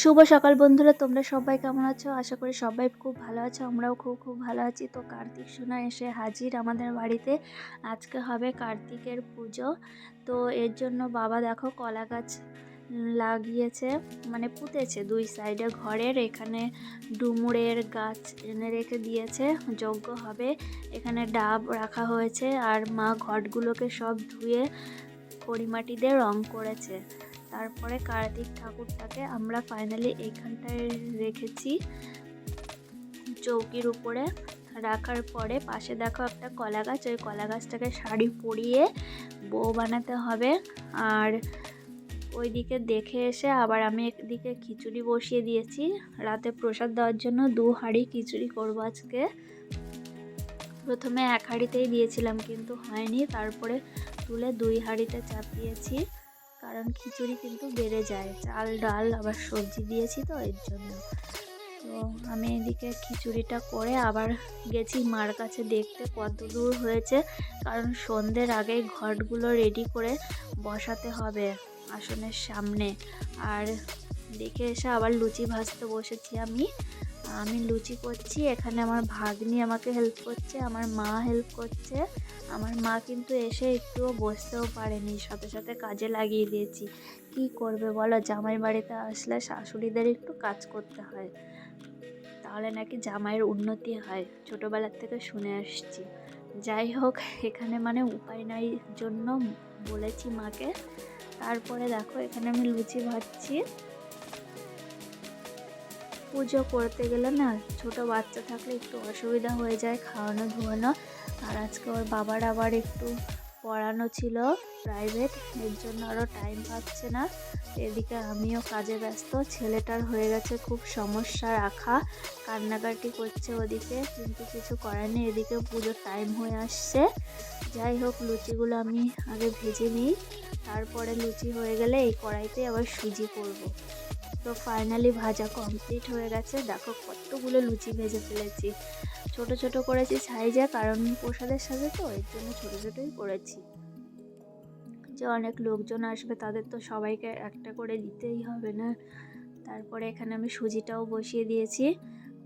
শুভ সকাল বন্ধুরা, তোমরা সবাই কেমন আছো? আশা করি সবাই খুব ভালো আছো, আমরাও খুব খুব ভালো আছি। তো কার্তিক সোনা এসে হাজির আমাদের বাড়িতে। আজকে হবে কার্তিকের পুজো। তো এর জন্য বাবা দেখো কলা গাছ লাগিয়েছে মানে পুঁতেছে দুই সাইডে ঘরের। এখানে ডুমুরের গাছ এনে রেখে দিয়েছে, যজ্ঞ হবে। এখানে ডাব রাখা হয়েছে আর মা ঘটগুলোকে সব ধুয়ে কড়িমাটি দিয়ে রং করেছে। তারপরে কার্তিক ঠাকুরটাকে আমরা ফাইনালি এইখানটায় রেখেছি চৌকির উপরে। রাখার পরে পাশে দেখো একটা কলা গাছ ওই কলা গাছটাকে শাড়ি পরিয়ে বউ বানাতে হবে। আর ওইদিকে দেখে এসে আবার আমি একদিকে খিচুড়ি বসিয়ে দিয়েছি। রাতে প্রসাদ দেওয়ার জন্য দু হাঁড়ি খিচুড়ি করব আজকে। প্রথমে এক হাঁড়িতেই দিয়েছিলাম কিন্তু হয়নি, তারপরে তুলে দুই হাঁড়িতে চাপিয়েছি। কারণ খিচুড়ি কিন্তু বেড়ে যায়। চাল, ডাল, আবার সবজি দিয়েছি তো এর জন্য। তো আমি এদিকে খিচুড়িটা করে আবার গেছি মার কাছে দেখতে কত দূর হয়েছে। কারণ সন্ধ্যের আগেই ঘটগুলো রেডি করে বসাতে হবে আসনের সামনে। আর দেখে এসে আবার লুচি ভাজতে বসেছি আমি। আমি লুচি করছি, এখানে আমার ভাগ্নি আমাকে হেল্প করছে, আমার মা হেল্প করছে। আমার মা কিন্তু এসে একটুও বসতেও পারেনি, সাথে সাথে কাজে লাগিয়ে দিয়েছি। কি করবে বলো? জামাই বাড়িতে আসলে শাশুড়িদের একটু কাজ করতে হয়। তাহলে নাকি জামাইয়ের উন্নতি হয় ছোটোবেলার থেকে শুনে আসছি। যাই হোক, এখানে মানে উপায় নাই জন্য বলেছি মাকে। তারপরে দেখো, এখানে আমি লুচি ভাজছি। পুজো করতে গেলে না ছোট বাচ্চা থাকলে একটু অসুবিধা হয়ে যায় খাওয়ানো, ধোয়ানো। আর আজকে ওর বাবার আবার একটু পড়ানো ছিল প্রাইভেট এর জন্য আরও টাইম পাচ্ছে না। এদিকে আমিও কাজে ব্যস্ত, ছেলেটার হয়ে গেছে খুব সমস্যা, রাখা। কান্নাকাটি করছে ওদিকে, কিন্তু কিছু করার নেই। এদিকে পুজোর টাইম হয়ে আসছে। যাই হোক, লুচিগুলো আমি আগে ভেজে নিই। তারপরে লুচি হয়ে গেলে এই কড়াইতে আবার সুজি করব। তো ফাইনালি ভাজা কমপ্লিট হয়ে গেছে। দেখো কতগুলো লুচি ভেজে ফেলেছি। ছোট ছোট করেছি সাইজে কারণ প্রসাদের সাথে তো, এর জন্য ছোট ছোটই করেছি। যে অনেক লোকজন আসবে, তাদের তো সবাইকে একটা করে দিতেই হবে না। তারপরে এখানে আমি সুজিটাও বসিয়ে দিয়েছি।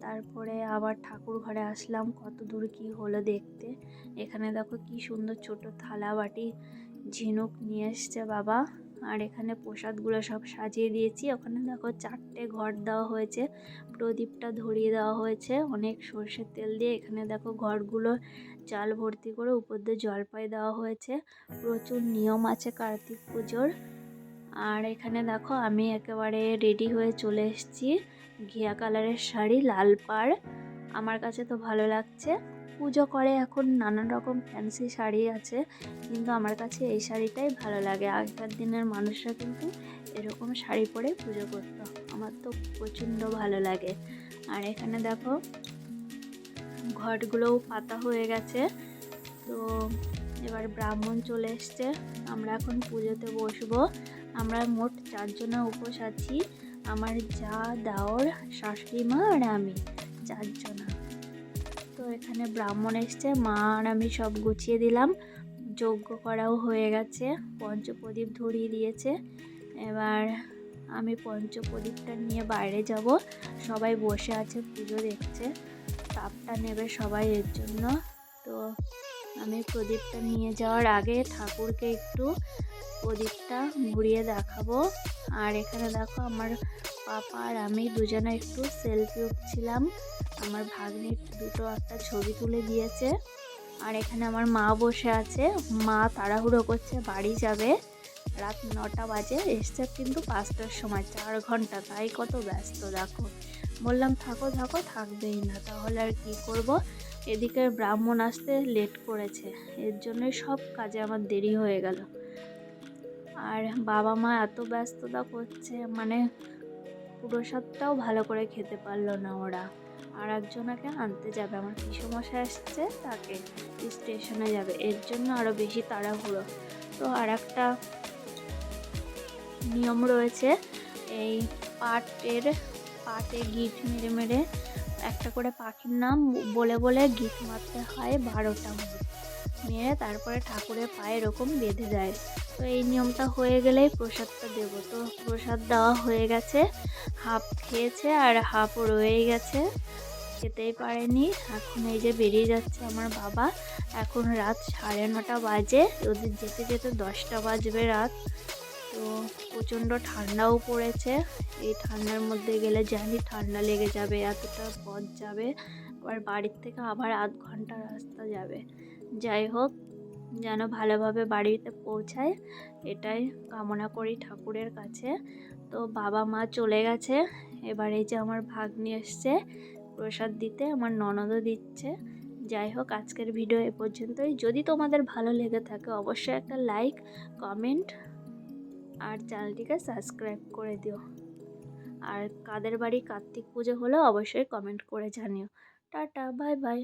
তারপরে আবার ঠাকুর ঘরে আসলাম, কত দূর কি হলো দেখতে। এখানে দেখো কি সুন্দর ছোট থালা বাটি, ঝিনুক নিয়ে এসছে বাবা। আর এখানে প্রসাদগুলো সব সাজিয়ে দিয়েছি। ওখানে দেখো চারটে ঘর দেওয়া হয়েছে। প্রদীপটা ধরিয়ে দেওয়া হয়েছে। অনেক সর্ষের তেল দিয়ে এখানে দেখো ঘরগুলো চাল ভর্তি করে উপর দিয়ে জলপাই দেওয়া হয়েছে। প্রচুর নিয়ম আছে কার্তিক পুজোর। আর এখানে দেখো আমি একেবারে রেডি হয়ে চলে এসেছি। ঘিয়া কালারের শাড়ি, লাল পাড়। আমার কাছে তো ভালো লাগছে। পুজো করে, এখন নানান রকম ফ্যান্সি শাড়ি আছে, কিন্তু আমার কাছে এই শাড়িটাই ভালো লাগে। আগেকার দিনের মানুষরা কিন্তু এরকম শাড়ি পরে পুজো করতো। আমার তো প্রচণ্ড ভালো লাগে। আর এখানে দেখো, ঘটগুলোও পাতা হয়ে গেছে। তো এবার ব্রাহ্মণ চলে এসছে। আমরা এখন পুজোতে বসবো। আমরা মোট চারজনের উপোস আছি। আমার যা দাওর শাশুড়ি মা আর আমি, চারজনা। এখানে ব্রাহ্মণ এসছে, মা আর আমি সব গুছিয়ে দিলাম। যজ্ঞ করাও হয়ে গেছে, পঞ্চপ্রদীপ ধরিয়ে দিয়েছে। এবার আমি পঞ্চপ্রদীপটা নিয়ে বাইরে যাব। সবাই বসে আছে, পুজো দেখছে, তাপটা নেবে সবাই এর জন্য। তো আমি প্রদীপটা নিয়ে যাওয়ার আগে ঠাকুরকে একটু প্রদীপটা ঘুরিয়ে দেখাবো। আর এখানে দেখো আমার পাপা আর আমি দুজনে একটু সেলফি উঠছিলাম। আমার ভাগ্নির দুটো একটা ছবি তুলে দিয়েছে। আর এখানে আমার মা বসে আছে। মা তাড়াহুড়ো করছে, বাড়ি যাবে। রাত নটা বাজে, এসছে কিন্তু পাঁচটার সময়, চার ঘণ্টা। তাই কত ব্যস্ত, দেখো। বললাম, থাকো থাকো, থাকবেই না। তাহলে আর কি করব? এদিকে ব্রাহ্মণ আসতে লেট করেছে। এর জন্যই সব কাজে আমার দেরি হয়ে গেল। আর বাবা মা এত ব্যস্ততা করছে মানে প্রসাদটাও ভালো করে খেতে পারল না ওরা। আর একজনাকে আনতে যাবে। আমার পিসমশাই আসছে, তাকে স্টেশনে যাবে। এর জন্য আরও বেশি তাড়াহুড়ো। তো আর একটা নিয়ম রয়েছে, এই পাটের, পাটে গিট মেরে মেরে একটা করে পাখির নাম বলে বলে গিট মারতে হয় বারোটা মেরে তারপরে ঠাকুরের পায়ে এরকম বেঁধে দেয়। তো এই নিয়মটা হয়ে গেলেই প্রসাদটা দেব। তো প্রসাদ দেওয়া হয়ে গেছে। হাফ খেয়েছে আর হাফ রয়ে গেছে। খেতেই পারেনি। এখন এই যে বেরিয়ে যাচ্ছে আমার বাবা। এখন রাত সাড়ে নটা বাজে। ওদের যেতে যেতে দশটা বাজবে রাত। তো প্রচণ্ড ঠান্ডাও পড়েছে। এই ঠান্ডার মধ্যে গেলে জানি ঠান্ডা লেগে যাবে, এতটা পথ যাবে, আবার বাড়ির থেকে আবার আধ ঘণ্টা রাস্তা যাবে। যাই হোক, যেন ভালোভাবে বাড়িতে পৌঁছায়, এটাই কামনা করি ঠাকুরের কাছে। তো বাবা মা চলে গেছে, এবার এই যে আমার ভাগ্নি এসছে, প্রসাদ দিতে, আমার ননদও দিচ্ছে। যাই হোক, আজকের ভিডিও এ পর্যন্তই। যদি তোমাদের ভালো লেগে থাকে, অবশ্যই একটা লাইক, কমেন্ট আর চ্যানেলটিকে সাবস্ক্রাইব করে দিও। আর কাদের বাড়ি কার্তিক পুজো হলেও অবশ্যই কমেন্ট করে জানিও। Tata bye bye